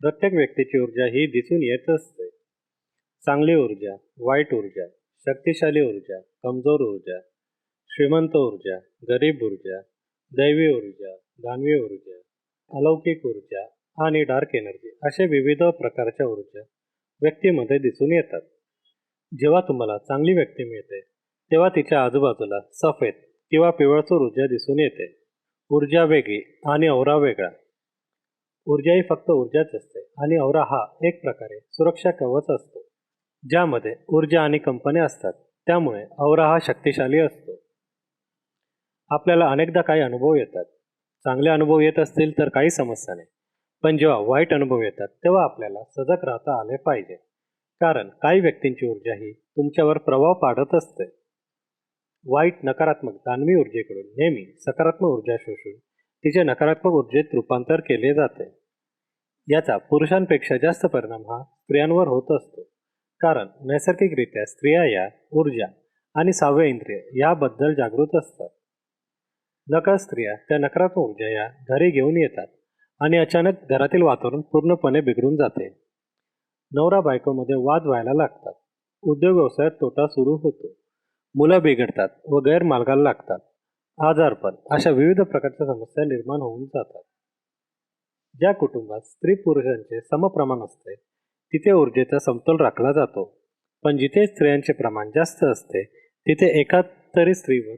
प्रत्येक व्यक्तीची ऊर्जा ही दिसून येत असते. चांगली ऊर्जा वाईट ऊर्जा शक्तिशाली ऊर्जा कमजोर ऊर्जा श्रीमंत ऊर्जा गरीब ऊर्जा दैवी ऊर्जा दानवी ऊर्जा अलौकिक ऊर्जा आणि डार्क एनर्जी असे विविध प्रकारच्या ऊर्जा व्यक्तीमध्ये दिसून येतात. जेव्हा तुम्हाला चांगली व्यक्ती मिळते तेव्हा तिच्या आजूबाजूला सफेद किंवा पिवळसर ऊर्जा दिसून येते. ऊर्जा वेगळी आणि औरा वेगळा ऊर्जा ही फक्त ऊर्जाच असते आणि औरा हा एक प्रकारे सुरक्षा कवच असतो ज्यामध्ये ऊर्जा आणि कंपन्या असतात. त्यामुळे औरा हा शक्तिशाली असतो. आपल्याला अनेकदा काही अनुभव येतात. चांगले अनुभव येत असतील तर काही समस्या नाही. पण जेव्हा वाईट अनुभव येतात तेव्हा आपल्याला सजग राहता आले पाहिजे. कारण काही व्यक्तींची ऊर्जा ही तुमच्यावर प्रभाव पाडत असते. वाईट नकारात्मक दानवी ऊर्जेकडून नेहमी सकारात्मक ऊर्जा शोषून तिचे नकारात्मक ऊर्जेत रूपांतर केले जाते. याचा पुरुषांपेक्षा जास्त परिणाम हा स्त्रियांवर होत असतो. कारण नैसर्गिकरित्या स्त्रिया या ऊर्जा आणि सहाव्य इंद्रिय याबद्दल जागृत असतात. नकार स्त्रिया त्या नकारात्मक ऊर्जा या घरी घेऊन येतात आणि अचानक घरातील वातावरण पूर्णपणे बिघडून जाते. नवरा बायकोमध्ये वाद व्हायला लागतात. उद्योग व्यवसायात तोटा सुरू होतो. मुलं बिघडतात व गैरमार्गाला लागतात. आजारपण अशा विविध प्रकारच्या समस्या निर्माण होऊन जातात. ज्या कुटुंबात स्त्री पुरुषांचे समप्रमाण असते तिथे ऊर्जेचा समतोल राखला जातो. पण जिथे स्त्रियांचे प्रमाण जास्त असते तिथे एका तरी स्त्रीवर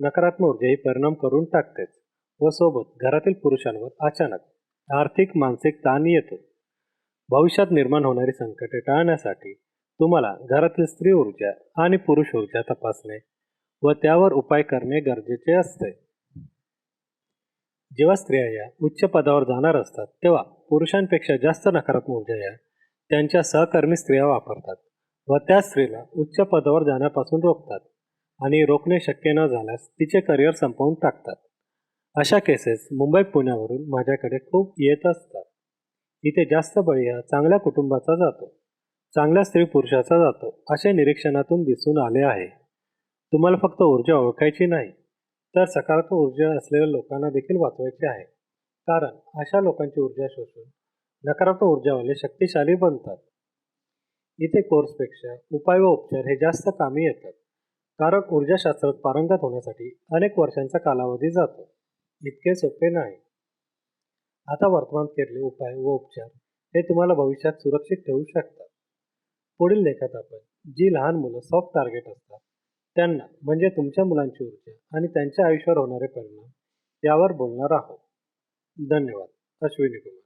नकारात्मक ऊर्जाही परिणाम करून टाकतेच व सोबत घरातील पुरुषांवर अचानक आर्थिक मानसिक ताण येतो. भविष्यात निर्माण होणारी संकटे टाळण्यासाठी तुम्हाला घरातील स्त्री ऊर्जा आणि पुरुष ऊर्जा तपासणे व त्यावर उपाय करणे गरजेचे असते. जेव्हा स्त्रिया या उच्च पदावर जाणार असतात तेव्हा पुरुषांपेक्षा जास्त नकारात्मक ऊर्जा या त्यांच्या सहकर्मी स्त्रिया वापरतात व त्या स्त्रीला उच्च पदावर जाण्यापासून रोखतात आणि रोखणे शक्य न झाल्यास तिचे करिअर संपवून टाकतात. अशा केसेस मुंबई पुण्यावरून माझ्याकडे खूप येत असतात. इथे जास्त बळी हा चांगल्या कुटुंबाचा जातो चांगल्या स्त्री पुरुषाचा जातो असे निरीक्षणातून दिसून आले आहे. तुम्हाला फक्त ऊर्जा ओळखायची नाही. तर सकारात्मक ऊर्जा असलेल्या लोकांना देखील वाचवायचे आहे. कारण अशा लोकांची ऊर्जा शोषून नकारात्मक ऊर्जावाले शक्तिशाली बनतात. इथे कोर्सपेक्षा उपाय व उपचार हे जास्त कामी येतात. कारण ऊर्जाशास्त्रात पारंगत होण्यासाठी अनेक वर्षांचा कालावधी जातो. इतके सोपे नाही. आता वर्तमान केलेले उपाय व उपचार हे तुम्हाला भविष्यात सुरक्षित ठेवू शकतात. पुढील लेखात आपण जी लहान मुलं सॉफ्ट टार्गेट असतात त्यांना म्हणजे तुमच्या मुलांची ऊर्जा आणि त्यांच्या आयुष्यावर होणारे परिणाम यावर बोलणार आहोत. धन्यवाद. अश्विनी कुमार.